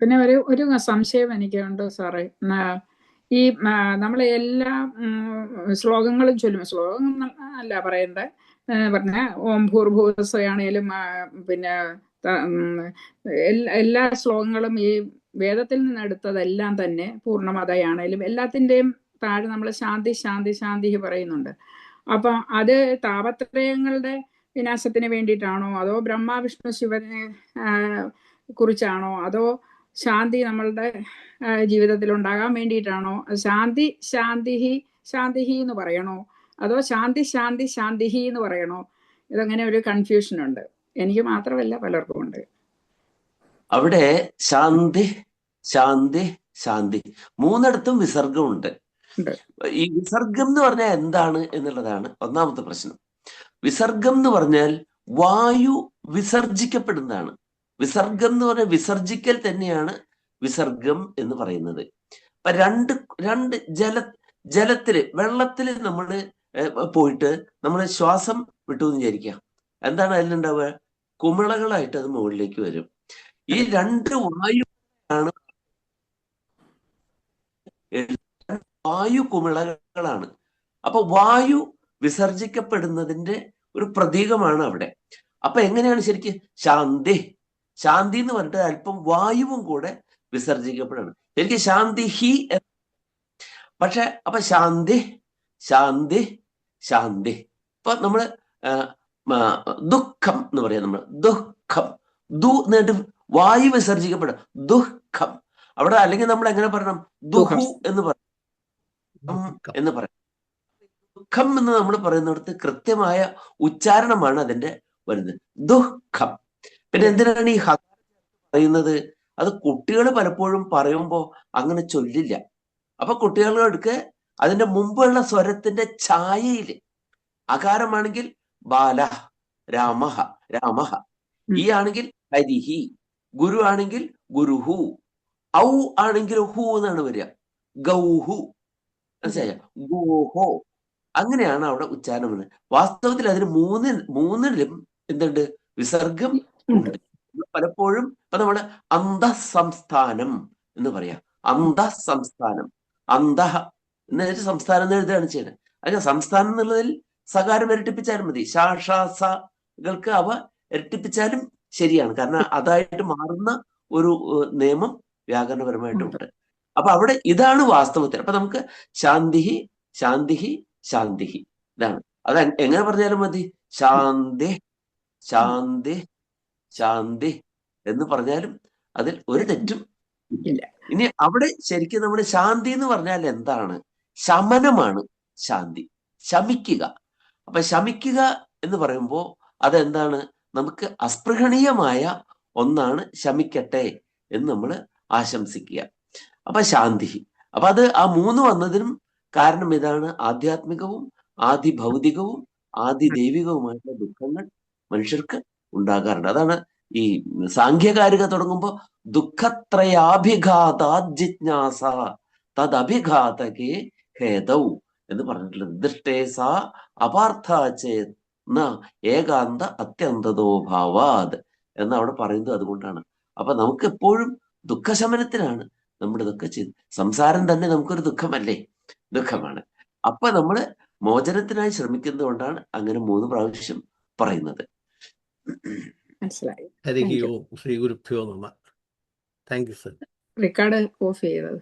പിന്നെ ഒരു ഒരു സംശയം എനിക്കുണ്ട് സാറേ. ഈ നമ്മൾ എല്ലാ ശ്ലോകങ്ങളും ചൊല്ലും ശ്ലോകം അല്ല പറയണ്ടേ? പറഞ്ഞ ഓം ഭൂർഭൂസയാണേലും പിന്നെ എല്ലാ എല്ലാ ശ്ലോകങ്ങളും ഈ വേദത്തിൽ നിന്ന് എടുത്തതെല്ലാം തന്നെ പൂർണമതയാണേലും എല്ലാത്തിന്റെയും താഴെ നമ്മൾ ശാന്തി ശാന്തി ശാന്തി പറയുന്നുണ്ട്. അപ്പം അത് താപത്രയങ്ങളുടെ വിനാശത്തിന് വേണ്ടിയിട്ടാണോ? അതോ ബ്രഹ്മ വിഷ്ണു ശിവനെ കുറിച്ചാണോ? അതോ ശാന്തി നമ്മളുടെ ജീവിതത്തിൽ ഉണ്ടാകാൻ വേണ്ടിയിട്ടാണോ? ശാന്തി ശാന്തിഹി ശാന്തിഹി എന്ന് പറയണോ? അതോ ശാന്തി ശാന്തി ശാന്തിഹി എന്ന് പറയണോ? ഇതങ്ങനെ ഒരു കൺഫ്യൂഷൻ ഉണ്ട്. എനിക്ക് മാത്രമല്ല പലർക്കും ഉണ്ട്. അവിടെ ശാന്തി ശാന്തി ശാന്തി മൂന്നിടത്തും വിസർഗമുണ്ട്. ഈ വിസർഗം എന്ന് പറഞ്ഞാൽ എന്താണ് എന്നുള്ളതാണ് ഒന്നാമത്തെ പ്രശ്നം. വിസർഗം എന്ന് പറഞ്ഞാൽ വായു വിസർജിക്കപ്പെടുന്നതാണ്. വിസർഗം എന്ന് പറഞ്ഞാൽ വിസർജിക്കൽ തന്നെയാണ് വിസർഗം എന്ന് പറയുന്നത്. അപ്പൊ രണ്ട് രണ്ട് ജല ജലത്തിൽ വെള്ളത്തിൽ നമ്മൾ പോയിട്ട് നമ്മൾ ശ്വാസം വിട്ടു എന്ന് വിചാരിക്കാം എന്താണ് അതിലുണ്ടാവുക? കുമിളകളായിട്ട് അത് മുകളിലേക്ക് വരും. ഈ രണ്ട് വായു ആണ് വായു കുമിളകളാണ്. അപ്പൊ വായു വിസർജിക്കപ്പെടുന്നതിന്റെ ഒരു പ്രതീകമാണ് അവിടെ. അപ്പൊ എങ്ങനെയാണ് ശരിക്കും? ശാന്തി. ശാന്തി എന്ന് പറഞ്ഞിട്ട് അല്പം വായുവും കൂടെ വിസർജിക്കപ്പെടണം ശരിക്കും ശാന്തി ഹി പക്ഷെ അപ്പൊ ശാന്തി ശാന്തി ശാന്തി. ഇപ്പൊ നമ്മൾ ദുഃഖം എന്ന് പറയാം നമ്മൾ ദുഃഖം. ദു എന്നിട്ട് വായു വിസർജിക്കപ്പെടും ദുഃഖം. അവിടെ അല്ലെങ്കിൽ നമ്മൾ എങ്ങനെ പറയണം? ദുഹു എന്ന് പറയും എന്ന് പറയാം ദുഃഖം എന്ന് നമ്മൾ പറയുന്നിടത്ത് കൃത്യമായ ഉച്ചാരണമാണ് അതിന്റെ വരുന്നത്. ദുഃഖം. പിന്നെ എന്തിനാണ് ഈ ഹ പറയുന്നത്? അത് കുട്ടികൾ പലപ്പോഴും പറയുമ്പോൾ അങ്ങനെ ചൊല്ലില്ല. അപ്പൊ കുട്ടികളെടുക്ക് അതിന്റെ മുമ്പുള്ള സ്വരത്തിന്റെ ഛായയിൽ അകാരമാണെങ്കിൽ ബാല രാമഹ രാമഹ. ഈ ആണെങ്കിൽ ഹരിഹി ഗുരു ആണെങ്കിൽ ഗുരുഹു ഔ ആണെങ്കിൽ ഹു എന്നാണ് വരിക. ഗൗഹു. മനസ്സിലായ? ഗോഹോ. അങ്ങനെയാണ് അവിടെ ഉച്ചാരണം വരുന്നത്. വാസ്തവത്തിൽ അതിന് മൂന്ന് മൂന്നിലും എന്തുണ്ട്? വിസർഗം ഉണ്ട്. പലപ്പോഴും ഇപ്പൊ നമ്മൾ അന്തഃസംസ്ഥാനം എന്ന് പറയാം. അന്തഃസംസ്ഥാനം അന്തഃ എന്ന് വെച്ചാൽ സംസ്ഥാനം എന്ന് എഴുതുകയാണ് ചെയ്യുന്നത്. അതിന് സംസ്ഥാനം എന്നുള്ളതിൽ സകാരം ഇരട്ടിപ്പിച്ചാലും മതി. ശാഷാസകൾക്ക് അവ ഇരട്ടിപ്പിച്ചാലും ശരിയാണ്. കാരണം അതായിട്ട് മാറുന്ന ഒരു നിയമം വ്യാകരണപരമായിട്ടുണ്ട് അപ്പൊ അവിടെ ഇതാണ് വാസ്തവത്തിൽ. അപ്പൊ നമുക്ക് ശാന്തിഹി ശാന്തിഹി ശാന്തിഹി ഇതാണ്. അത് എങ്ങനെ പറഞ്ഞാലും മതി. ശാന്തി ശാന്തി ശാന്തി എന്ന് പറഞ്ഞാലും അതിൽ ഒരു തെറ്റും ഇല്ല. ഇനി അവിടെ ശരിക്കും നമ്മൾ ശാന്തി എന്ന് പറഞ്ഞാൽ എന്താണ്? ശമനമാണ് ശാന്തി. ശമിക്കുക. അപ്പൊ ശമിക്കുക എന്ന് പറയുമ്പോൾ അതെന്താണ്? നമുക്ക് അസ്പൃഹണീയമായ ഒന്നാണ് ശമിക്കട്ടെ എന്ന് നമ്മൾ ആശംസിക്കുക. അപ്പൊ ശാന്തി. അപ്പൊ അത് ആ മൂന്ന് വന്നതിനും കാരണം ഇതാണ്? ആധ്യാത്മികവും ആദി ഭൗതികവും ആദി ദൈവികവുമായിട്ടുള്ള ദുഃഖങ്ങൾ മനുഷ്യർക്ക് ഉണ്ടാകാറുണ്ട് അതാണ് ഈ സാഖ്യകാരിക തുടങ്ങുമ്പോ ദുഃഖത്രയാഭിഘാതാത് ജിജ്ഞാസ തദഭിഘാതകേ ഹേതൗ എന്ന് പറഞ്ഞിട്ടുള്ളത്. ദൃഷ്ടേ സാ അപാർത്ഥാചേത് ഏകാന്ത അത്യന്തതോ ഭാവാത് എന്ന് അവിടെ പറയുന്നത് അതുകൊണ്ടാണ്. അപ്പൊ നമുക്ക് എപ്പോഴും ദുഃഖശമനത്തിനാണ് നമ്മുടെ ഇതൊക്കെ ചെയ്ത് സംസാരം തന്നെ നമുക്കൊരു ദുഃഖമല്ലേ? ദുഃഖമാണ്. അപ്പൊ നമ്മൾ മോചനത്തിനായി ശ്രമിക്കുന്നത് കൊണ്ടാണ് അങ്ങനെ മൂന്ന് പ്രാവശ്യം പറയുന്നത്. മനസ്സിലായി. Hari Thank you. ഓം ശ്രീ ഗുരുഭ്യോ നമ. Thank you sir record off ചെയ്തത്.